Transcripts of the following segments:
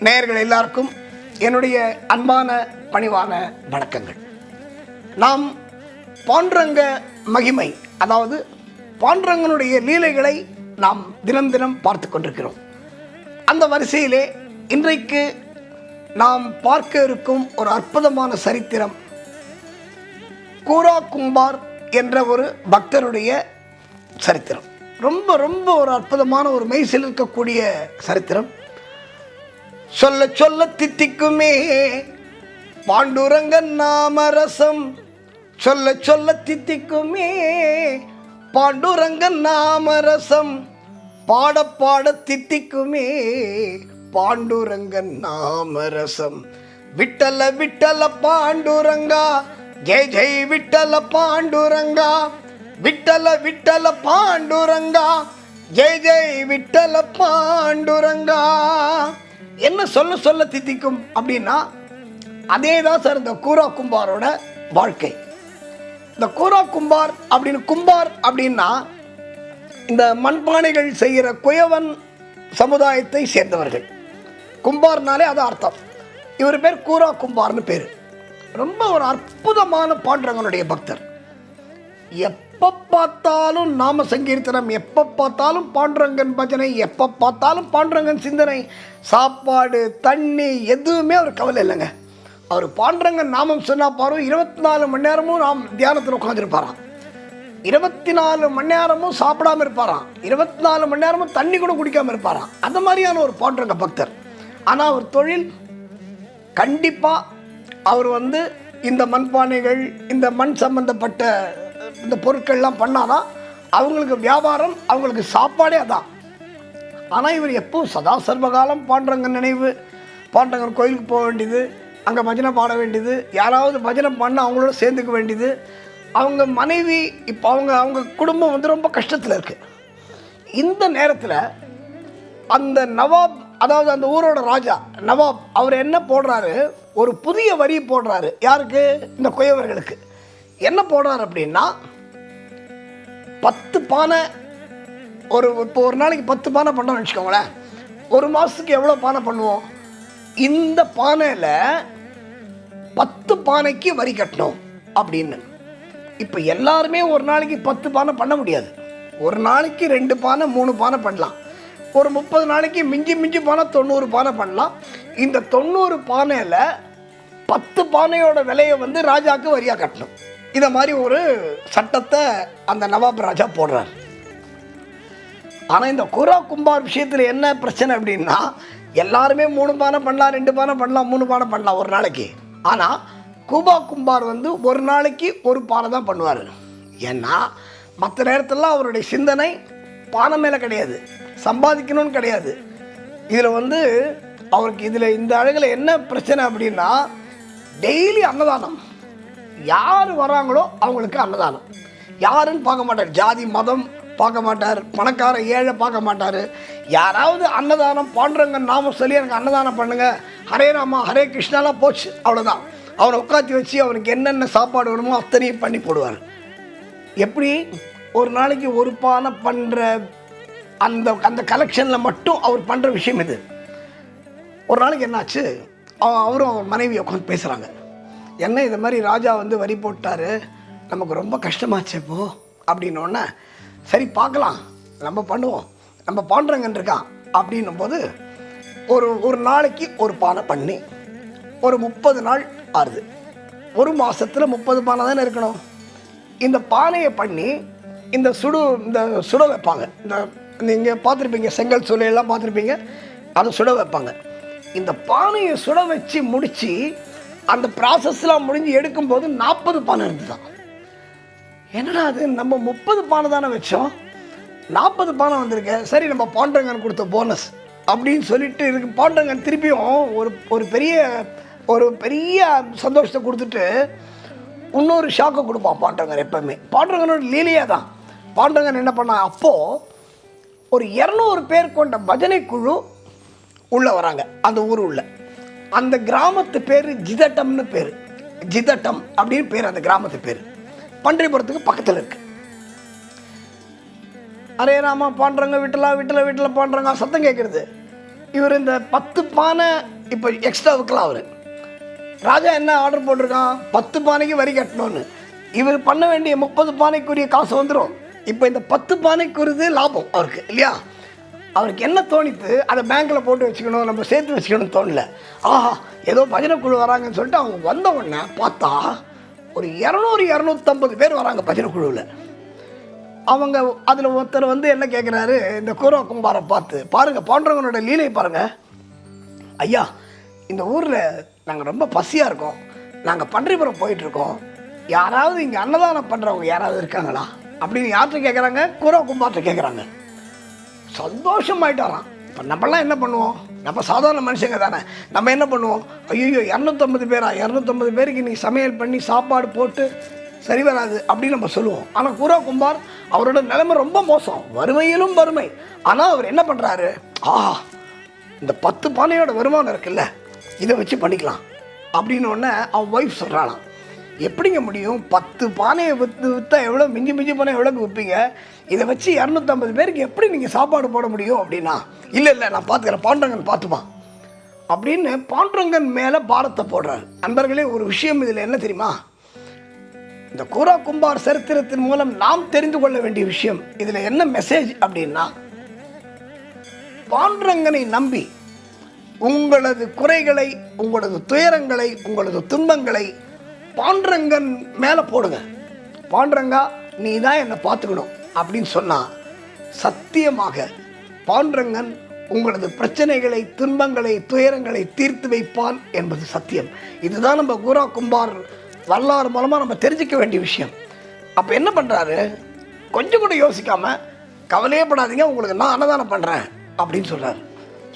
நேயர்கள் எல்லாருக்கும் என்னுடைய அன்பான பணிவான வணக்கங்கள். நாம் பாண்டுரங்க மகிமை அதாவது பாண்டுரங்கனுடைய லீலைகளை நாம் தினம் தினம் பார்த்து கொண்டிருக்கிறோம். அந்த வரிசையிலே இன்றைக்கு நாம் பார்க்க இருக்கும் ஒரு அற்புதமான சரித்திரம் கூரா கும்பார் என்ற ஒரு பக்தருடைய சரித்திரம். ரொம்ப ரொம்ப ஒரு அற்புதமான ஒரு மெய்சில் இருக்கக்கூடிய சரித்திரம். சொல்ல சொல்ல தித்திக்குமே. பாண்டுரங்கன் நாமரசம் சொல்ல சொல்ல தித்திக்குமே. பாண்டுரங்கன் நாமரசம் பாட பாட தித்திக்குமே. பாண்டுரங்கன் நாமரசம் விட்டல விட்டல பாண்டுரங்கா. ஜெய் ஜெய் விட்டல பாண்டுரங்கா. விட்டல விட்டல பாண்டுரங்கா. ஜெய் ஜெய் விட்டல பாண்டுரங்கா. என்ன சொல்ல சொல்ல தித்திக்கும் அப்படின்னா அதே தான் சார் இந்த கூரா கும்பாரோட வாழ்க்கை. இந்த கூரா கும்பார் அப்படின்னு கும்பார் அப்படின்னா இந்த மண்பானைகள் செய்கிற குயவன் சமுதாயத்தை சேர்ந்தவர்கள். கும்பார்னாலே அது அர்த்தம். இவர் பேர் கூரா கும்பார்னு பேர். ரொம்ப ஒரு அற்புதமான பாண்டரங்கனுடைய பக்தர். எப் எப்போ பார்த்தாலும் நாம சங்கீர்த்தனம் எப்போ பார்த்தாலும் பாண்டுரங்கன் பஜனை எப்போ பார்த்தாலும் பாண்டுரங்கன் சிந்தனை சாப்பாடு தண்ணி எதுவுமே அவர் கவலை இல்லைங்க. அவர் பாண்டுரங்கன் நாமம் சொன்னால் பாரு இருபத்தி நாலு மணி நேரமும் நாம் தியானத்தில் உட்காந்துருப்பாராம் இருபத்தி நாலு மணி நேரமும் சாப்பிடாம இருப்பாராம் இருபத்தி நாலு மணி நேரமும் தண்ணி கூட குடிக்காமல் இருப்பாராம் அந்த மாதிரியான ஒரு பாண்டுரங்க பக்தர். ஆனால் அவர் தொழில் கண்டிப்பாக அவர் வந்து இந்த மண்பானைகள் இந்த மண் சம்பந்தப்பட்ட இந்த பொருட்கள்லாம் பண்ணாதான் அவங்களுக்கு வியாபாரம் அவங்களுக்கு சாப்பாடே அதான். ஆனால் இவர் எப்போ சதா சர்வகாலம் பாண்டரங்க நினைவு பாண்டரங்கர் கோயிலுக்கு போக வேண்டியது அங்கே பஜனை பாட வேண்டியது யாராவது பஜனை பண்ண அவங்களோட சேர்ந்துக்க வேண்டியது. அவங்க மனைவி இப்போ அவங்க அவங்க குடும்பம் வந்து ரொம்ப கஷ்டத்தில் இருக்குது இந்த நேரத்தில் அந்த நவாப் அதாவது அந்த ஊரோட ராஜா நவாப் அவர் என்ன போடுறாரு? ஒரு புதிய வரி போடுறாரு. யாருக்கு? இந்த குயவர்களுக்கு என்ன போடுறார் அப்படின்னா பத்து பானை ஒரு இப்போ ஒரு நாளைக்கு பத்து பானை பண்ணோம்னு வச்சுக்கோங்களேன். ஒரு மாதத்துக்கு எவ்வளோ பானை பண்ணுவோம்? இந்த பானையில் பத்து பானைக்கு வரி கட்டணும் அப்படின்னு. இப்போ எல்லாருமே ஒரு நாளைக்கு பத்து பானை பண்ண முடியாது. ஒரு நாளைக்கு ரெண்டு பானை மூணு பானை பண்ணலாம். ஒரு முப்பது நாளைக்கு மிஞ்சி மிஞ்சி பானை தொண்ணூறு பானை பண்ணலாம். இந்த தொண்ணூறு பானையில் பத்து பானையோட விலையை வந்து ராஜாவுக்கு வரியாக கட்டணும். இதை மாதிரி ஒரு சட்டத்தை அந்த நவாப் ராஜா போடுறார். ஆனால் இந்த குரா கும்பார் விஷயத்தில் என்ன பிரச்சனை அப்படின்னா எல்லாருமே மூணு பானை பண்ணலாம் ரெண்டு பானை பண்ணலாம் மூணு பானை பண்ணலாம் ஒரு நாளைக்கு. ஆனால் கூபா கும்பார் வந்து ஒரு நாளைக்கு ஒரு பானை தான் பண்ணுவார். ஏன்னா மற்ற நேரத்தில் அவருடைய சிந்தனை பானை மேலே கிடையாது. சம்பாதிக்கணும்னு கிடையாது. இதில் வந்து அவருக்கு இதில் இந்த அழகில் என்ன பிரச்சனை அப்படின்னா டெய்லி அன்னதானம். யார் வராங்களோ அவங்களுக்கு அன்னதானம். யாருன்னு பார்க்க மாட்டார். ஜாதி மதம் பார்க்க மாட்டார். பணக்கார ஏழை பார்க்க மாட்டார். யாராவது அன்னதானம் பாண்டுறங்க நாம சொல்லி எனக்கு அன்னதானம் பண்ணுங்கள் ஹரே ராமா ஹரே கிருஷ்ணாலாம் போச்சு. அவ்வளோதான் அவரை உட்காந்து வச்சு அவனுக்கு என்னென்ன சாப்பாடு வேணுமோ அத்தனையும் பண்ணி போடுவார். எப்படி? ஒரு நாளைக்கு ஒரு பானை பண்ணுற அந்த அந்த கலெக்ஷனில் மட்டும் அவர் பண்ணுற விஷயம் இது. ஒரு நாளைக்கு என்னாச்சு? அவ- அவரும் அவர் மனைவி உட்காந்து பேசுகிறாங்க என்ன இது மாதிரி ராஜா வந்து வரி போட்டார்? நமக்கு ரொம்ப கஷ்டமாச்சு இப்போ அப்படின்னோடனே சரி பார்க்கலாம். நம்ம பண்ணுவோம். நம்ம பாண்டுறங்கன்னு இருக்கான் அப்படின்னும் போது ஒரு ஒரு நாளைக்கு ஒரு பானை பண்ணி ஒரு முப்பது நாள் ஆறுது. ஒரு மாதத்தில் முப்பது பானை தானே இருக்கணும்? இந்த பானையை பண்ணி இந்த சுடு இந்த சுட வைப்பாங்க. இந்த நீங்கள் பார்த்துருப்பீங்க செங்கல் சூளையெல்லாம் பார்த்துருப்பீங்க அதை சுட வைப்பாங்க. இந்த பானையை சுட வச்சு முடித்து அந்த ப்ராசஸ்லாம் முடிஞ்சு எடுக்கும்போது நாற்பது பானை இருந்துதான். என்னடா அது? நம்ம முப்பது பானை தானே வச்சோம். நாற்பது பானை வந்திருக்கு. சரி நம்ம பாண்டங்கன் கொடுத்த போனஸ் அப்படின்னு சொல்லிட்டு இருக்கு. பாண்டங்கன் திருப்பியும் ஒரு ஒரு பெரிய ஒரு பெரிய சந்தோஷத்தை கொடுத்துட்டு இன்னொரு ஷாக்கை கொடுப்பான் பாண்டங்கன் எப்பவுமே. பாண்டங்கனோட லீலையாக தான் பாண்டங்கன் என்ன பண்ணான் அப்போது ஒரு இரநூறு பேர் கொண்ட பஜனை குழு உள்ளே வராங்க. அந்த ஊர் உள்ள. அந்த கிராமத்து பேர் ஜிதட்டம்னு பேர். ஜிதட்டம் அப்படின்னு பேர் அந்த கிராமத்து பேர். பன்றிபுரத்துக்கு பக்கத்தில் இருக்கு. அரே ராமா பாண்டுறங்க வீட்டில் வீட்டில் வீட்டில் பாண்டுறங்க சத்தம் கேட்குறது இவர் இந்த பத்து பானை இப்போ எக்ஸ்ட்ரா வைக்கலாம் அவர். ராஜா என்ன ஆர்டர் போட்டிருக்கான்? பத்து பானைக்கு வரி கட்டணும்னு. இவர் பண்ண வேண்டிய முப்பது பானைக்குரிய காசு வந்துடும் இப்போ இந்த பத்து பானைக்குரியது லாபம் அவருக்கு இல்லையா? அவருக்கு என்ன தோணித்து அதை பேங்க்கில் போட்டு வச்சுக்கணும் நம்ம சேர்த்து வச்சுக்கணும்னு தோணல. ஆஹா ஏதோ பஜனை குழு வராங்கன்னு சொல்லிட்டு அவங்க வந்த உடனே பார்த்தா ஒரு இரநூறு இரநூத்தம்பது பேர் வராங்க பஜனை குழுவில் அவங்க அதில் ஒருத்தர் வந்து என்ன கேட்குறாரு இந்த குரோ கும்பாரை பார்த்து பாருங்கள் பாண்டவங்களோட லீலை பாருங்கள் ஐயா இந்த ஊரில் நாங்கள் ரொம்ப பசியாக இருக்கோம். நாங்கள் பன்றிபுரம் போயிட்டுருக்கோம். யாராவது இங்கே அன்னதானம் பண்ணுறவங்க யாராவது இருக்காங்களா? அப்படின்னு யார்கிட்ட கேட்குறாங்க குரோ கும்பார்ட்ட கேட்குறாங்க சந்தோஷமாயிட்டாராம். இப்போ நம்மலாம் என்ன பண்ணுவோம்? நம்ம சாதாரண மனுஷங்க தானே. நம்ம என்ன பண்ணுவோம்? ஐயோ இரநூத்தம்பது பேரா? இரநூத்தம்பது பேருக்கு இன்னைக்கு சமையல் பண்ணி சாப்பாடு போட்டு சரி வராது அப்படின்னு நம்ம சொல்லுவோம். ஆனால் குரா கும்பார் அவரோட நிலைமை ரொம்ப மோசம். வறுமையிலும் வறுமை. ஆனால் அவர் என்ன பண்ணுறாரு ஆஹா இந்த பத்து பானையோட வருமானம் இருக்குல்ல இதை வச்சு பண்ணிக்கலாம். அப்படின்னு உடனே அவன் ஒய்ஃப் சொல்கிறாளாம் எப்படிங்க முடியும்? பத்து பானையை விற்று விற்றா எவ்வளோ மிஞ்சி மிஞ்சி போனால் எவ்வளோக்கு விற்பீங்க இதை வச்சு இரநூத்தம்பது பேருக்கு எப்படி நீங்கள் சாப்பாடு போட முடியும் அப்படின்னா? இல்லை இல்லை நான் பார்த்துக்கிறேன். பாண்டங்கன் பார்த்துப்பான் அப்படின்னு பாண்டரங்கன் மேலே பாரத்தை போடுறார். அன்பர்களே ஒரு விஷயம் இதில் என்ன தெரியுமா? இந்த கூரா கும்பார் சரித்திரத்தின் மூலம் நாம் தெரிந்து கொள்ள வேண்டிய விஷயம். இதில் என்ன மெசேஜ் அப்படின்னா பாண்டரங்கனை நம்பி உங்களது குறைகளை உங்களது துயரங்களை உங்களது துன்பங்களை பாண்டரங்கன் மேலே போடுங்க. பாண்டரங்கா நீ தான் என்னை பார்த்துக்கணும் அப்படின்னு சொன்னால் சத்தியமாக பாண்டரங்கன் உங்களது பிரச்சனைகளை துன்பங்களை துயரங்களை தீர்த்து வைப்பான் என்பது சத்தியம். இதுதான் நம்ம கூரா கும்பார் வரலாறு மூலமாக நம்ம தெரிஞ்சுக்க வேண்டிய விஷயம். அப்போ என்ன பண்ணுறாரு கொஞ்சம் கூட யோசிக்காமல் கவலையே படாதீங்க உங்களுக்கு நான் அன்னதானம் பண்ணுறேன் அப்படின்னு சொல்கிறார்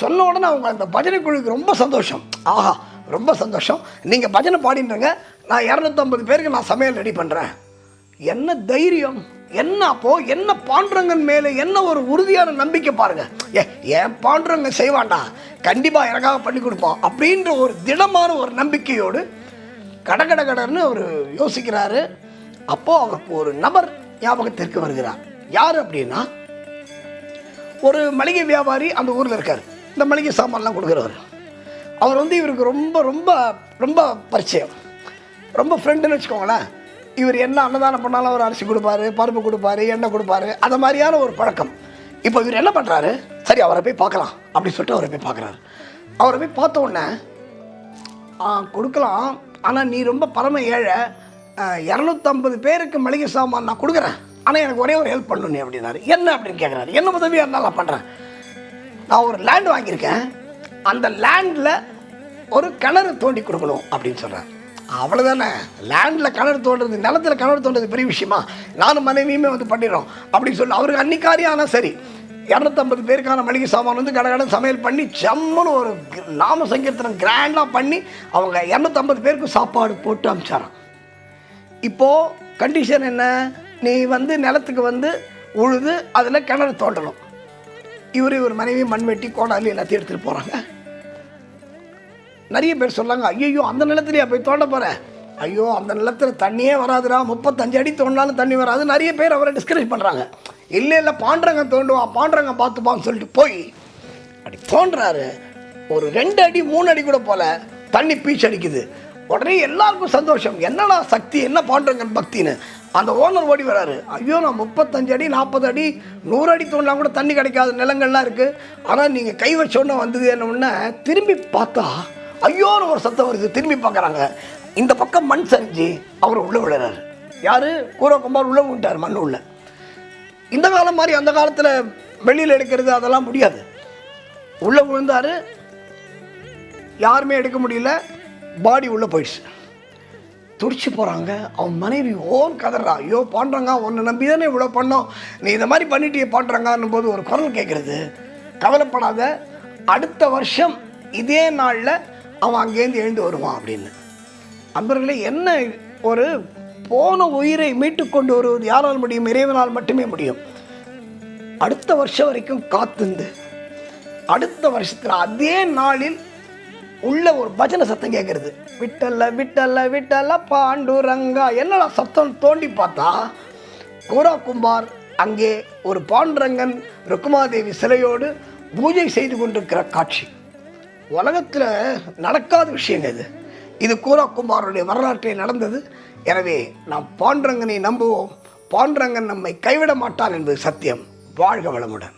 சொன்ன உடனே அவங்க அந்த பஜனை குழுவுக்கு ரொம்ப சந்தோஷம். ஆஹா ரொம்ப சந்தோஷம். நீங்கள் பஜனை பாடின்றங்க நான் இரநூத்தம்பது பேருக்கு நான் சமையல் ரெடி பண்ணுறேன் என்ன தைரியம் என்ன அப்போ என்ன பாண்டுரங்கன் மேலே என்ன ஒரு உறுதியான நம்பிக்கை பாருங்க. ஏ ஏன் பாண்டுரங்கன் செய்வாண்டா கண்டிப்பாக எனக்காக பண்ணி கொடுப்பான் அப்படின்ற ஒரு திடமான ஒரு நம்பிக்கையோடு கடகட கடன்னு அவர் யோசிக்கிறாரு. அப்போது அவருக்கு ஒரு நபர் ஞாபகத்திற்கு வருகிறார். யார் அப்படின்னா ஒரு மளிகை வியாபாரி அந்த ஊரில் இருக்கார். இந்த மளிகை சாமான்லாம் கொடுக்குறவர். அவர் வந்து இவருக்கு ரொம்ப ரொம்ப ரொம்ப பரிச்சயம். ரொம்ப ஃப்ரெண்டுன்னு வச்சுக்கோங்களேன். இவர் என்ன அன்னதானம் பண்ணாலும் அவர் அரிசி கொடுப்பாரு பருப்பு கொடுப்பாரு எண்ணெய் கொடுப்பாரு அந்த மாதிரியான ஒரு பழக்கம். இப்போ இவர் என்ன பண்ணுறாரு சரி அவரை போய் பார்க்கலாம் அப்படின்னு சொல்லிட்டு அவரை போய் பார்க்குறாரு. அவரை போய் பார்த்த உடனே ஆ கொடுக்கலாம். ஆனால் நீ ரொம்ப பரம ஏழை. இரநூத்தம்பது பேருக்கு மளிகை சாமான் நான் கொடுக்குறேன். ஆனால் எனக்கு ஒரே ஒரு ஹெல்ப் பண்ணணும் நீ அப்படின்னாரு. என்ன? அப்படின்னு கேட்குறாரு என்ன உதவியாக இருந்தாலும் நான் பண்ணுறேன் நான் ஒரு லேண்ட் வாங்கியிருக்கேன். அந்த லேண்டில் ஒரு கிணறு தோண்டி கொடுக்கணும் அப்படின்னு சொல்கிறேன் அவ்வளோதானே லேண்டில் கிணறு தோண்டுறது நிலத்தில் கிணறு தோண்டுறது பெரிய விஷயமா? நானும் மனைவியுமே வந்து பண்ணிடுறோம். அப்படின்னு சொல்லி அவருக்கு அன்னிக்காரியம் ஆனால் சரி. இரநூத்தம்பது பேருக்கான மளிகை சாமான் வந்து கடகடன் சமையல் பண்ணி செம்முன்னு ஒரு நாம சங்கீர்த்தனம் கிராண்டாக பண்ணி அவங்க இரநூத்தம்பது பேருக்கு சாப்பாடு போட்டு அனுப்பிச்சாராம் இப்போது கண்டிஷன் என்ன? நீ வந்து நிலத்துக்கு வந்து உழுது அதில் கிணறு தோண்டணும். இவர் இவர் மனைவி மண்வெட்டி கோடாலி எல்லாத்தையும் எடுத்துகிட்டு போகிறாங்க நிறைய பேர் சொல்லாங்க ஐயோ அந்த நிலத்துலையா போய் தோண்ட போகிறேன் ஐயோ அந்த நிலத்தில் தண்ணியே வராதுடா. முப்பத்தஞ்சு அடி தோண்டினாலும் தண்ணி வராது. நிறைய பேர் அவரை டிஸ்கரேஜ் பண்ணுறாங்க இல்லை இல்லை பாண்டரங்க தோண்டுவான் பாண்டரங்க பார்த்துப்பான்னு சொல்லிட்டு போய் அப்படி தோன்றாரு. ஒரு ரெண்டு அடி மூணு அடி கூட போல தண்ணி பீச் அடிக்குது உடனே எல்லாருக்கும் சந்தோஷம். என்னடா சக்தி என்ன பாண்டரங்கன் பக்தின்னு. அந்த ஓனர் ஓடி வராரு. ஐயோ நான் முப்பத்தஞ்சு அடி நாற்பது அடி நூறு அடி தோண்டினா கூட தண்ணி கிடைக்காத நிலங்கள்லாம் இருக்குது ஆனால் நீங்கள் கை வச்சோன்னே வந்தது என்ன திரும்பி பார்த்தா ஐயோன்னு ஒரு சத்தம் வருது திரும்பி பார்க்குறாங்க. இந்த பக்கம் மண் சரிஞ்சு அவர் உள்ளே விழுறாரு. யார்? கூரை கும்பார் உள்ளே விட்டார் மண் உள்ள. இந்த காலம் மாதிரி அந்த காலத்தில் வெளியில் எடுக்கிறது அதெல்லாம் முடியாது. உள்ளே விழுந்தார் யாருமே எடுக்க முடியல பாடி உள்ளே போயிடுச்சு. துடிச்சு போகிறாங்க அவன் மனைவி ஓன் கதறா. ஐயோ பாண்டறங்க உன்னை நம்பி தானே இவ்வளோ பண்ணோம். நீ இந்த மாதிரி பண்ணிட்டியே பாண்டறங்கான்னும் போது ஒரு குரல் கேட்குறது கவலைப்படாத அடுத்த வருஷம் இதே நாளில் அவன் அங்கேருந்து எழுந்து வருவான் அப்படின்னு. அன்பர்களே என்ன ஒரு போன உயிரை மீட்டு கொண்டு வருவது யாரால் முடியும்? இறைவனால் மட்டுமே முடியும். அடுத்த வருஷம் வரைக்கும் காத்துந்து அடுத்த வருஷத்தில் அதே நாளில் உள்ள ஒரு பஜனை சத்தம் கேட்குறது விட்டல்ல விட்டல்ல விட்டல்ல பாண்டுரங்கா என்னடா சத்தம் தோண்டி பார்த்தா கோரா கும்பார் அங்கே ஒரு பாண்டுரங்கன் ருக்குமாதேவி சிலையோடு பூஜை செய்து கொண்டிருக்கிற காட்சி. உலகத்தில் நடக்காத விஷயங்க இது. இது கூராக்குமாருடைய வரலாற்றில் நடந்தது. எனவே நாம் பாண்டரங்கனை நம்புவோம். பாண்டரங்கன் நம்மை கைவிட மாட்டான் என்பது சத்தியம். வாழ்க வளமுடன்.